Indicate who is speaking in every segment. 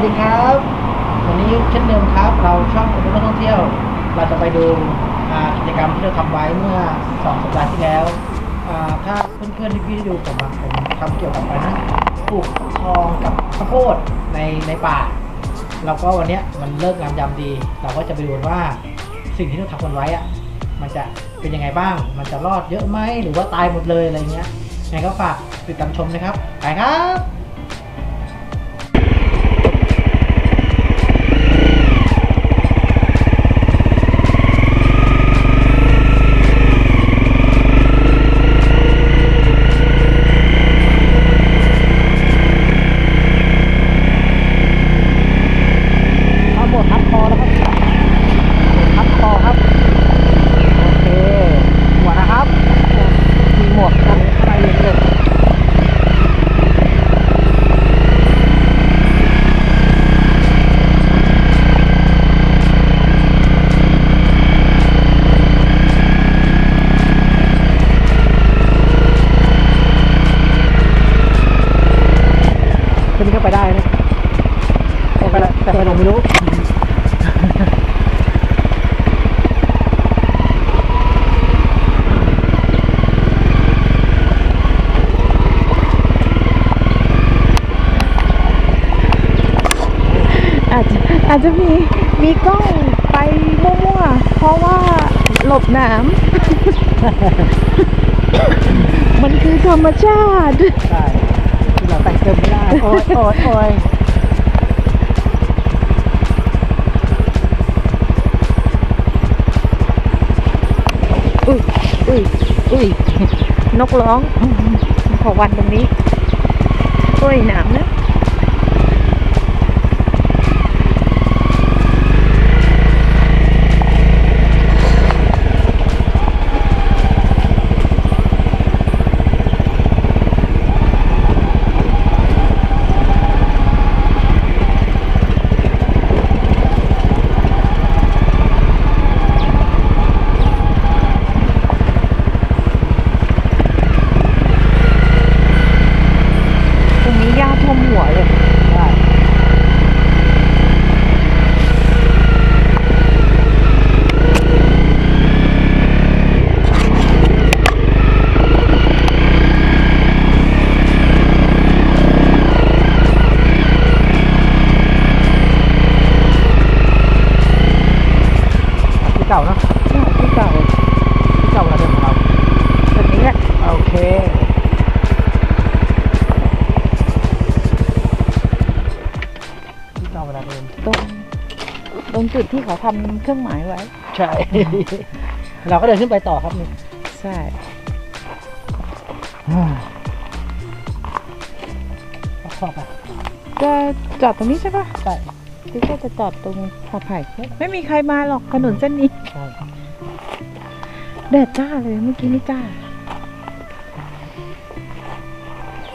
Speaker 1: วัสดีครับ วันนี้เช่นเดิมครับ เราช่องคนนักท่องเที่ยว เราจะไปดูกิจกรรมที่เราทำไว้เมื่อสองสัปดาห์ที่แล้ว ถ้าเพื่อนๆที่พี่ได้ดูผมผมทำเกี่ยวกับอะไรนะปลูกทองกับข้าวโพดในในป่าเราก็วันนี้มันเลิกงามยามดี เราก็จะไปดูว่าสิ่งที่เราทำกันไว้อะมันจะเป็นยังไงบ้าง มันจะรอดเยอะไหมหรือว่าตายหมดเลยอะไรเงี้ยไงก็ฝากติดตามชมนะครับไปครับ เอาหมดทับคอแล้วครับทับคอครับ โอเค หมวกนะครับ มีหมวกกันอะไรอย่างเงี้ยตัวนี้ก็ไปได้นะแต่ไปแล้วแต่ไปลงไม่รู้
Speaker 2: อาจจะอาจจะมีมีกล้องไปมั่วๆ เพราะว่าหลบหนามมันคือธรรมชาติ
Speaker 1: ใช่ที่เราแต่งเติมไม่ได้ โอ้ยโอ้ยโอ้ย
Speaker 2: อุ้ยอุ้ยอุ้ยนกร้อง ขอวันตรงนี้ โอ้ยหนามนะ ตรงนี้หญ้าท่วมหัวเลย
Speaker 1: ใช่ ที่ เก่าเนอะ
Speaker 2: ใช่ที่เก่า
Speaker 1: ที่เก่าเวลาเดิมของเรา
Speaker 2: แบบนี้แหละ
Speaker 1: โอเคที่เก่าเวลาเดิม
Speaker 2: ตรงตรงจุดที่เขาทำเครื่องหมายไว้
Speaker 1: ใช่ เราก็เดินขึ้นไปต่อครับนี่
Speaker 2: ใช่
Speaker 1: ชอบไป
Speaker 2: จะจอดตรงนี้ใช่ปะ
Speaker 1: ใช่
Speaker 2: ที่ก็จะจอดตรงขอไผ่ไม่มีใครมาหรอกถนนเส้นนี้
Speaker 1: ใช่
Speaker 2: แดดจ้าเลยเมื่อกี้นี่จ้า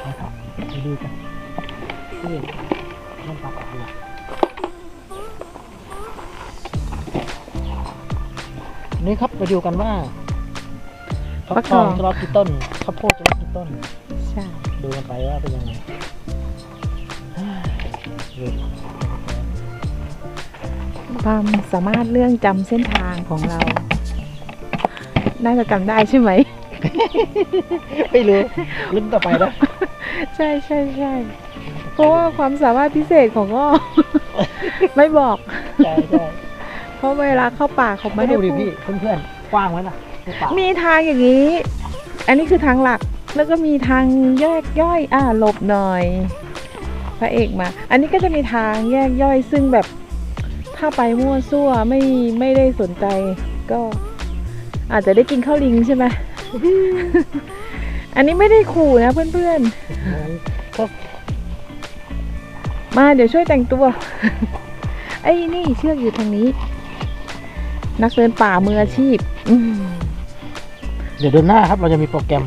Speaker 1: นะครับไปดูกันที่น้ำปลาปลาหัวนี่ครับไปดูกันว่าฟักทองจะรอดกี่ต้นข้าวโพดจะรอดกี่ต้น
Speaker 2: ใช่
Speaker 1: ดูกันไปว่าเป็นยังไงดู
Speaker 2: ความสามารถเรื่องจำเส้นทางของเรา น่าจะจำได้ใช่ไหม
Speaker 1: ไม่รู้ลุ้นต่อไปนะ
Speaker 2: ใช่ใช่ใช่เพราะว่าความสามารถพิเศษของก็ไม่บอก
Speaker 1: ใช่ใช่
Speaker 2: เพราะเวลาเข้าป่าเขา
Speaker 1: ไม่
Speaker 2: ไม่ให้
Speaker 1: ดูดิ
Speaker 2: พูด
Speaker 1: พี่เพื่อนๆกว้างไหมล่ะในป่า
Speaker 2: มีทางอย่างนี้ อันนี้คือทางหลักแล้วก็มีทางแยกย่อย อ่าหลบหน่อย พระเอกมา อันนี้ก็จะมีทางแยกย่อยซึ่งแบบ ถ้าไปมั่วซั่วไม่ไม่ได้สนใจ ก็อาจจะได้กินข้าวลิงใช่ไหม อันนี้ไม่ได้ขู่นะเพื่อน
Speaker 1: งั้นก็
Speaker 2: ๆมาเดี๋ยวช่วยแต่งตัว ไอ้นี่เชือกอยู่ทางนี้ นักเดินป่ามืออาชีพอืม
Speaker 1: เดี๋ยวเดือนหน้าครับเราจะมีโปรแกรม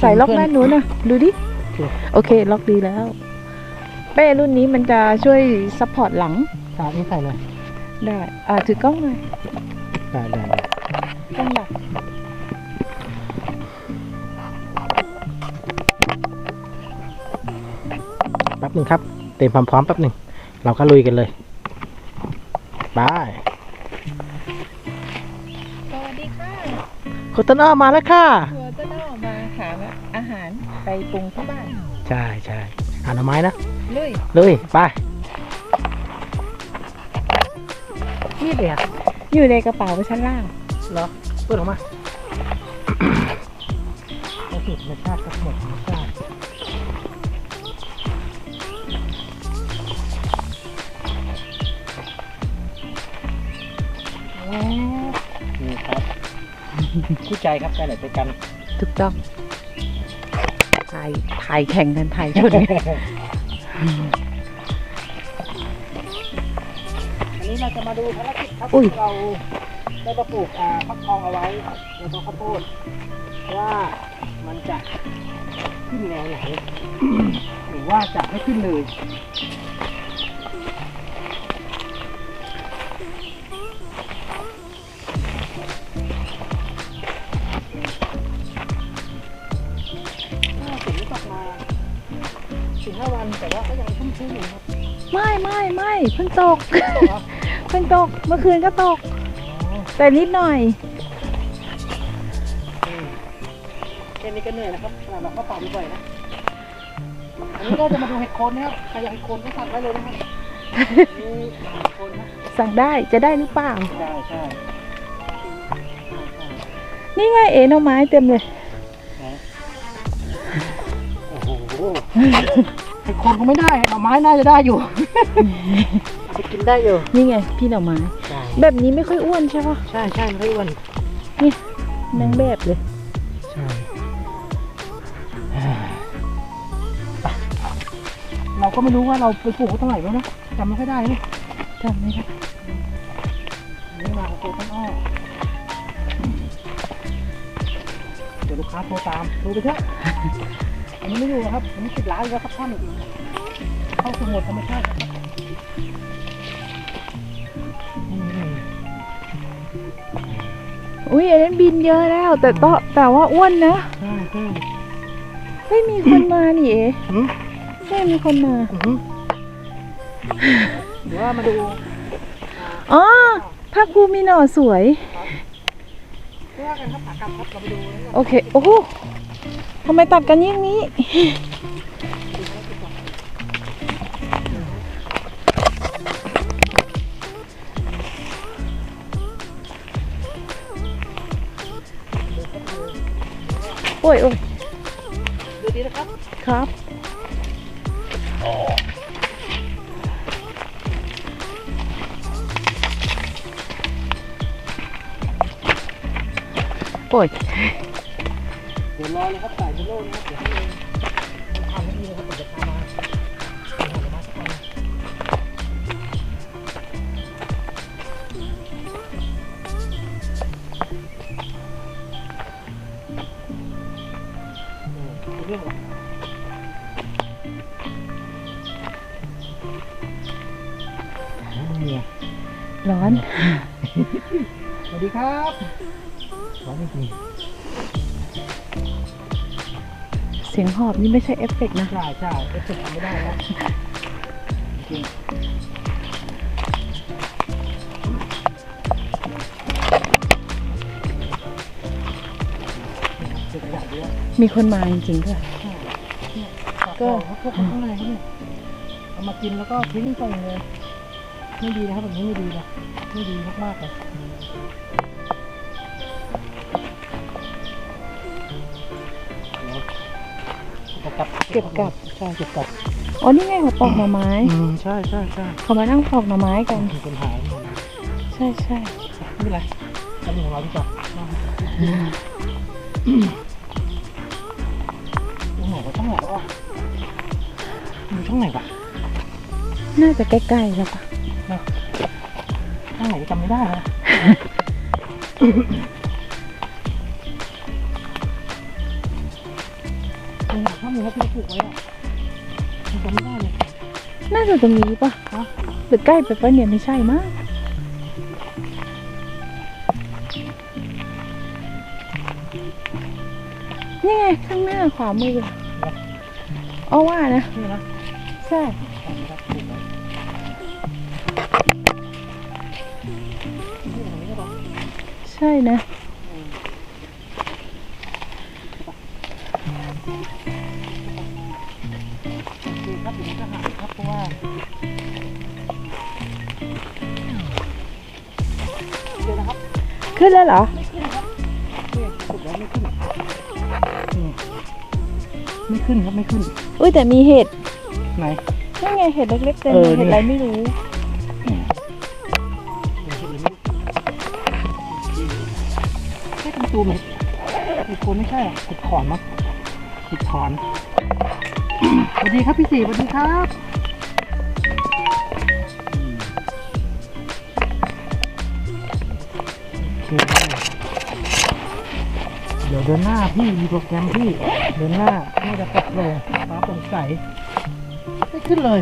Speaker 2: ใส่ล็อกด้านนู้นนะดูดิ
Speaker 1: โอเค
Speaker 2: โอเค ล็อกดีแล้ว เป้รุ่นนี้มันจะช่วยซัพพอร์ตหลัง
Speaker 1: สาดนี่ใส่เลย
Speaker 2: ได้อ่าถือกล้องหน่อย
Speaker 1: ได้ได้ได้
Speaker 2: กล้องหลัก
Speaker 1: แป๊บหนึ่งครับ เตรียมความพร้อมแป๊บหนึ่งเราก็ลุยกันเลยบาย
Speaker 2: สวัสดีค่ะ
Speaker 1: คุณต้นอ้อมาแล้วค่ะ
Speaker 2: ทัวร์ต้นอ้อมาหาอาหารไปปรุงที่บ้าน
Speaker 1: ใช่ใช่ หาหน่อไม้นะ
Speaker 2: ลุย
Speaker 1: เลยไปนี่เลยอะ
Speaker 2: อยู่ในกระเป๋าชั้นล่าง
Speaker 1: เหรอเปิดออกมาเอาสูตรธรรมชาติครับหมดธรรมชาตินี่ครับ คู่ใจครับไปไหนไปกัน
Speaker 2: ถูกต้อง ถ่ายถ่ายแข่งกันถ่ายชนกัน
Speaker 1: อันนี้เราจะมาดูภารกิจครับ
Speaker 2: อุ้ย
Speaker 1: ที่เราได้มาปลูกอ่าฟักทองเอาไว้ในต้นข้าวโพดว่ามันจะขึ้นแนวไหนหรือว่าจะไม่ขึ้นเลย สี่ห้าวันแต่ว่าก็ยังชุ่มชื้นอยู่ครับ
Speaker 2: ไม่ไม่ไม่เพิ่งตก
Speaker 1: ตกเหรอ
Speaker 2: เพิ่งตกเมื่อคืนก็ตกแต่นิดหน่อย
Speaker 1: แค่นี้ก็เหนื่อยนะครับขนาดเราก็เป่าบ่อยๆนะอันนี้ก็จะมาดูเห็ดโคนนะครับใครอยากเห็ดโคนก็สั่งได้เลยนะครับนี่เห็ดโคนนะ
Speaker 2: สั่งได้จะได้หรือเปล่า
Speaker 1: ใช่ใช่
Speaker 2: นี่ไงเอ๋หน่อไม้เต็มเลย
Speaker 1: โอ้โห เห็ดโคนก็ไม่ได้หน่อไม้น่าจะได้อยู่เอาไปกินได้อยู่
Speaker 2: นี่ไง พี่หน่อไม้
Speaker 1: ใช่
Speaker 2: แบบนี้ไม่ค่อยอ้วนใช่ปะ
Speaker 1: ใช่ใช่ไม่อ้วน
Speaker 2: นางแบบเลย
Speaker 1: ใช่ไปเราก็ไม่รู้ว่าเราไปปลูกเขาเท่าไหร่แล้วนะจำไม่ค่อยได้เลย
Speaker 2: จำไม่ได้
Speaker 1: อันนี่มาของโคต้นอ้อเดี๋ยวลูกค้าโทรตามโทรไปเถอะ อันนี้ไม่อยู่นะครับอันนี้ปิดร้านแล้วครับท่านเข้าสมุดธรรมชาติครับอืม
Speaker 2: อุ้ยอันนั้นบินเยอะแล้ว แต่ต่อแต่ว่าอ้วนนะ
Speaker 1: ใช่ใช่
Speaker 2: ไม่มีคนมานี่เอ๋
Speaker 1: หืม
Speaker 2: ไม่มีคนมา
Speaker 1: อือหือเดี๋ยวว่ามาดู
Speaker 2: อ๋อภาคภูมิมีหน่อสวย
Speaker 1: เพื่อกันครับขากลับครับเราไปดูนะครับ
Speaker 2: โอเค โอ้โห ทำไมตัดกันอย่างนี้ โอ้ยโอ้ย
Speaker 1: ดูดีนะครับ
Speaker 2: ครับโอ้ย
Speaker 1: เดี๋ยวรอเลยครับสายเชลโล่นะครับเดี๋ยวให้เลยทำให้ดีนะครับเดี๋ยวจะพามาเรื่องอะไร
Speaker 2: ร้อน
Speaker 1: สวัสดีครับ ร้อนจริง
Speaker 2: สียงหอบนี่ไม่ใช่เอฟเฟกต์นะ
Speaker 1: ๆใช่ใช่เอฟเฟกต์ทำไม่ได้แล้วจริงเสียงดังด้วย
Speaker 2: มีคนมาจริงๆด้วย
Speaker 1: ก็พวกมันข้างในเขาเนี่ยเอามากินแล้วก็ทิ้งไปเลย ไม่ดีนะครับแบบนี้ไม่ดีนะไม่ดีมากๆเลย เดี๋ยวกลับ
Speaker 2: เก็บกลับ
Speaker 1: ใช่เก็บกลับ
Speaker 2: อ๋อนี่ไงเขาปอกหน่อไม้
Speaker 1: อืมใช่ใช่ใช่
Speaker 2: เขามานั่งปอกหน่อไม้กัน
Speaker 1: มีปัญหาไม่
Speaker 2: ใช่ใช่
Speaker 1: เป็นไรทำของเราดีกว่าโอ้โหช่องไหนวะอยู่ช่องไหนวะ
Speaker 2: น่าจะใกล้ๆแล้วปะ
Speaker 1: ช่องไหนจำไม่ได้แล้ว เป็นหาข้อมูลว่าพี่ปลูกไว้อะมันจำไม่ได้เลย
Speaker 2: น่าจะตรงนี้ปะหรือใกล้ไปปะเนี่ยไม่ใช่มั้งนี่ไงข้างหน้าขวามือเอ๋อว่านะ
Speaker 1: นี่นะ
Speaker 2: ใช่ใช่นะ
Speaker 1: เพราะว่าเดี๋ยวนะครับ
Speaker 2: ขึ้นแล้วเหรอ
Speaker 1: ไม่ขึ้นครับเนี่ยปลูกแล้วไม่ขึ้นอืมไม่ขึ้นครับไม่ขึ้น
Speaker 2: อุ้ยแต่มีเห็ด
Speaker 1: ไหน
Speaker 2: นี่ไงเห็ดเล็กๆเต็ม
Speaker 1: เอ
Speaker 2: เล
Speaker 1: อย
Speaker 2: เห็ด
Speaker 1: นี่
Speaker 2: อะไรไม่รู้
Speaker 1: เดี๋ยวเห็นหรือไม่ใช่เป็นตูมไหมอีกคนไม่ใช่หรอขุดขอนมั้งขุดขอนสวัสดีครับพี่สีสวัสดีครับ เคเดี๋ยวเดินหน้าพี่มีโปรแกรมพี่เดินหน้าน่าจะปลอดโปร่งฟ้าโปร่งใสไม่ขึ้นเลย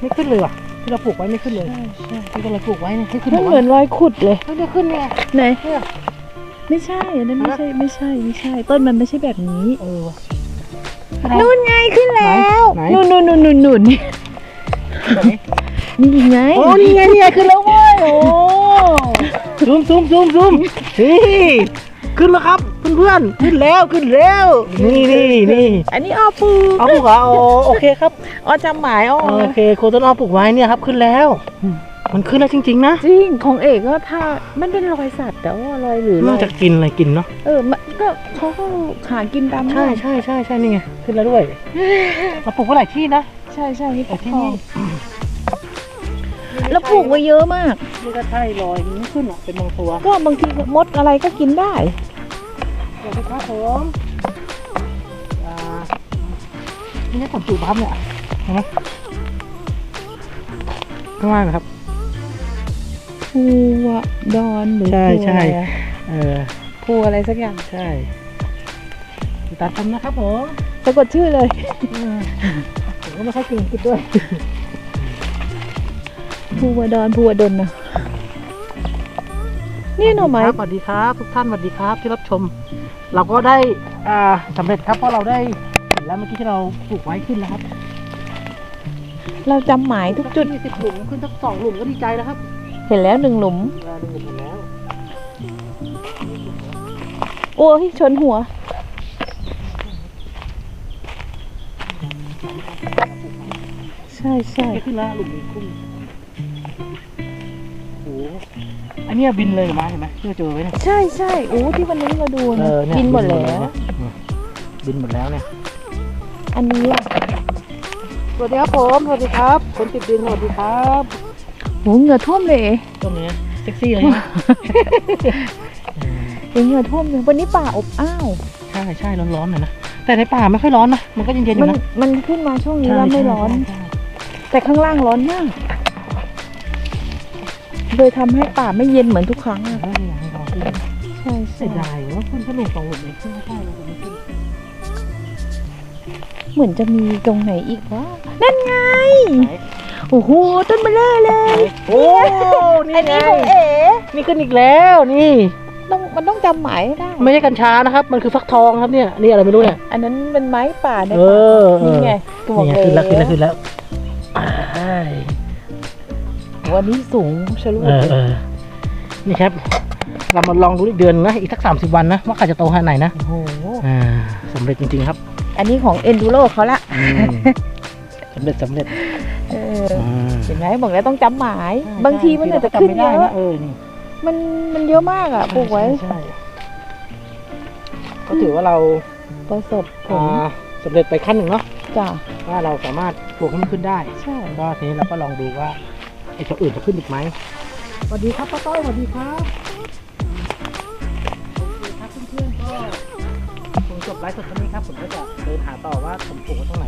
Speaker 1: ไม่ขึ้นเลยว่ะที่เราปลูกไว้ไม่ขึ้นเลย
Speaker 2: ใช่
Speaker 1: ที่เราปลูกไว้เนี่ยไม่ขึ้น
Speaker 2: มัน
Speaker 1: วะ
Speaker 2: เหมือนรอยขุดเลย
Speaker 1: ไม่ได้ขึ้นเนี่ย
Speaker 2: ไหน
Speaker 1: เนี่ย
Speaker 2: ไม่ใช่อันนั้นไม่ใช่ไม่ใช่ไม่ใช่ ต้นมันไม่ใช่แบบนี้
Speaker 1: เออว่ะ
Speaker 2: นู่นไงขึ้นแล้ว
Speaker 1: ไหน
Speaker 2: นู่นนู่นนู่นนู่นนู่น
Speaker 1: แบบนี้
Speaker 2: นี่ไง
Speaker 1: โอ้นี่ไงนี่ไงขึ้นแล้วเว้ยโอ้ ซูมซูมซูมซูมนี่ขึ้นแล้วครับเพื่อนๆขึ้นแล้วขึ้นแล้วนี่นี่นี่
Speaker 2: อันนี้อ้อปู
Speaker 1: เอาปลูกเหรออ๋อโอเคครับ
Speaker 2: อ้อจำหมายอ้อ
Speaker 1: โอเคโคต้นอ้อปลูกไว้เนี่ยครับขึ้นแล้ว มันขึ้นแล้วจริง ๆ นะ
Speaker 2: จริงของเอกก็ถ้ามันเป็นรอยสัตว์แต่ว่ารอยหรือร
Speaker 1: น่า
Speaker 2: อย
Speaker 1: จะกินอะไรกินเนาะ
Speaker 2: เออมันก็เขาก็หากินตาม
Speaker 1: ใช่ใช่ใช่ใช่นี่ไงขึ้นแล้วด้วยเราปลูกไว้หลายที่นะ
Speaker 2: ใช่ใช่นี่
Speaker 1: แต่
Speaker 2: ที่
Speaker 1: ที่
Speaker 2: นี่
Speaker 1: นี่
Speaker 2: แล้วปลูกไว้เยอะมาก
Speaker 1: นี่ก็ใช่รอยมันไม่ขึ้นอะเป็นบางตัว
Speaker 2: ก็บางทีมดอะไรก็กินได้
Speaker 1: สวัสดีครับผมอ่านี่ให้ผมจุดปั๊บเนี่ยเห็นไหมข้างล่างนะครับ
Speaker 2: ภูวะดอนหรือ
Speaker 1: ใช่
Speaker 2: ภู
Speaker 1: ใช่
Speaker 2: อะไรอะ
Speaker 1: เออ
Speaker 2: ภูอะไรสักอย่าง
Speaker 1: ใช่ติดตามชมนะครับผม
Speaker 2: สะกดชื่อเลย
Speaker 1: เออผมก็ไม่ค่อยเก่งอังกิดด้วย
Speaker 2: ภูวะดอนภูวะดนนะนี่หน่อไม้
Speaker 1: สวัสดีครับ ทุกท่านสวัสดีครับที่รับชม เราก็ได้อ่าสำเร็จครับเพราะเราได้เห็นแล้วเมื่อกี้ที่เราปลูกไว้ขึ้นแล้วครับ
Speaker 2: เราจำหมายทุกจุด
Speaker 1: ยี่สิบหลุมขึ้นสักสองหลุมก็ดีใจแล้วครับ
Speaker 2: เห็นแล้วหนึ่งหลุม
Speaker 1: เวลาหนึ่งหลุมหมดแล้ว
Speaker 2: โอ้ยชนหัวใช่ใช่
Speaker 1: ไม่ขึ้นแล้วหลุมนี้ขึ้น อันเนี้ยบินเลยมาเห็นไหมที่เราเจอไว้เนี่ย
Speaker 2: ใช่ใช่โอ้ที่วันนี้เราดูนะ
Speaker 1: เนี่ย
Speaker 2: กินหมดแล้ว
Speaker 1: เนี่ยอืมบินหมดแล้วเนี่ย
Speaker 2: อันนี้อะ
Speaker 1: สวัสดีครับผมสวัสดีครับคนติดดินสวัสดีครับ
Speaker 2: โหเหงื่อท่วมเลย
Speaker 1: ตรงนี้เซ็กซี่เลยใช่ไหม
Speaker 2: เองเหงื่อท่วมเลยวันนี้ป่าอบอ้าว
Speaker 1: ใช่ใช่ร้อนๆหน่อยนะ แต่ในป่าไม่ค่อยร้อนนะ มันก็เย็นๆอ
Speaker 2: มัน
Speaker 1: ยู่นะ
Speaker 2: มันขึ้นมาช่วงนี้
Speaker 1: ใช่
Speaker 2: แล้วไม่
Speaker 1: ใช่
Speaker 2: ร้อน
Speaker 1: ใช่
Speaker 2: แต่ข้างล่างร้อนมาก เลยทำให้ป่าไม่เย็นเหมือนทุกครั้งอะ
Speaker 1: ใช่ไม่อยากให้ร้อนขึ้น
Speaker 2: ใช่
Speaker 1: เสี
Speaker 2: ใช่
Speaker 1: ยดายว่าขึ้นแค่หลุมสองหลุมเองขึ้นไม่ได้เลยไม่ขึ้น
Speaker 2: เหมือนจะมีตรงไหนอีกวะนั่นไง
Speaker 1: ไหน
Speaker 2: โอ้โห ต้นเบลอเลย
Speaker 1: โอ้นี่
Speaker 2: อัน
Speaker 1: ไง
Speaker 2: นี้ของเอ๋
Speaker 1: นี่ขึ้นอีกแล้วนี่
Speaker 2: ต้องมันต้องจำหมายให้ได้
Speaker 1: ไม่ใช่กัญชานะครับ มันคือฟักทองครับเนี่ย นี่อะไรไม่รู้เนี่ย
Speaker 2: อันนั้นเป็นไม้ป่าใน
Speaker 1: เอ
Speaker 2: ป่า
Speaker 1: อเออ
Speaker 2: นี่ไงก็บอก
Speaker 1: นี่ไงขึ้นแล้วขึ้นแล้วขึ้นแล้วใช่
Speaker 2: วันนี้สูงชะลุ
Speaker 1: เออเออนี่ครับ เรามาลองดูอีกเดือนนะอีกสักสามสิบวันนะว่าใครจะโตขนาดไหนนะ
Speaker 2: โอ้โห
Speaker 1: อ่าสำเร็จจริงๆครับ
Speaker 2: อันนี้ของเอนดูโรเขาละ
Speaker 1: อืมสำเร็จสำเร็จ
Speaker 2: เออ
Speaker 1: อ่า
Speaker 2: เห็นไหมบอกแล้วต้องจำหมาย บางทีมันอาจจะขึ้นเย
Speaker 1: จำไม่ได้
Speaker 2: อะ
Speaker 1: เออนี่
Speaker 2: มันมันเยอะมากอะปลูกไว้
Speaker 1: ใช่ใช่ก็ถือว่าเรา
Speaker 2: ประสบผล
Speaker 1: อ่าสำเร็จไปขั้นหนึ่งเนาะ
Speaker 2: จ้ะ
Speaker 1: ว่าเราสามารถปลูกให้มันขึ้นได้
Speaker 2: ใช่
Speaker 1: ก็ทีนี้เราก็ลองดูว่า ไอ้ตัวอื่นจะขึ้นอีกไหมสวัสดีครับป้าต้อยสวัสดีครับโอเคครับเพื่อนๆก็ผมจบไลฟ์สดตรงนี้ครับผมก็จะเดินหาต่อว่าผมปลูกไว้ตรงไหน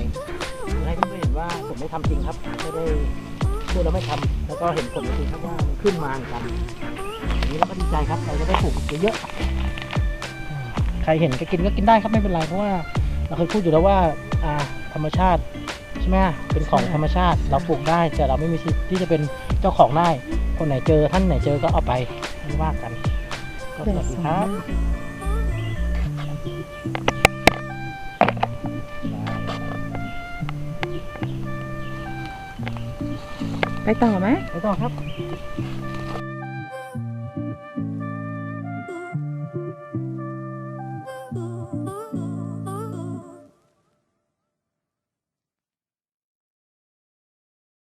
Speaker 1: เพื่อให้เพื่อนๆเห็นว่าผมไม่ทำจริงครับไม่ได้พูดแล้วไม่ทำแล้วก็เห็นผลจริงๆครับว่ามันขึ้นมาเหมือนกันอย่างนี้เราก็ดีใจครับเราจะได้ปลูกเยอะๆใครเห็นก็กินก็กินได้ครับไม่เป็นไรเพราะว่า เราเคยพูดอยู่แล้วว่าอ่าธรรมชาติ ใช่ไหมเป็นของธรรมชาติเราปลูกได้ แต่เราไม่มีสิทธิ์ที่จะเป็นเจ้าของได้คนไหนเจอท่านไหนเจอก็เอาไปไม่ว่ากันก็สวัสดีครับ
Speaker 2: ไปต่อไหม
Speaker 1: ไปต่อครับ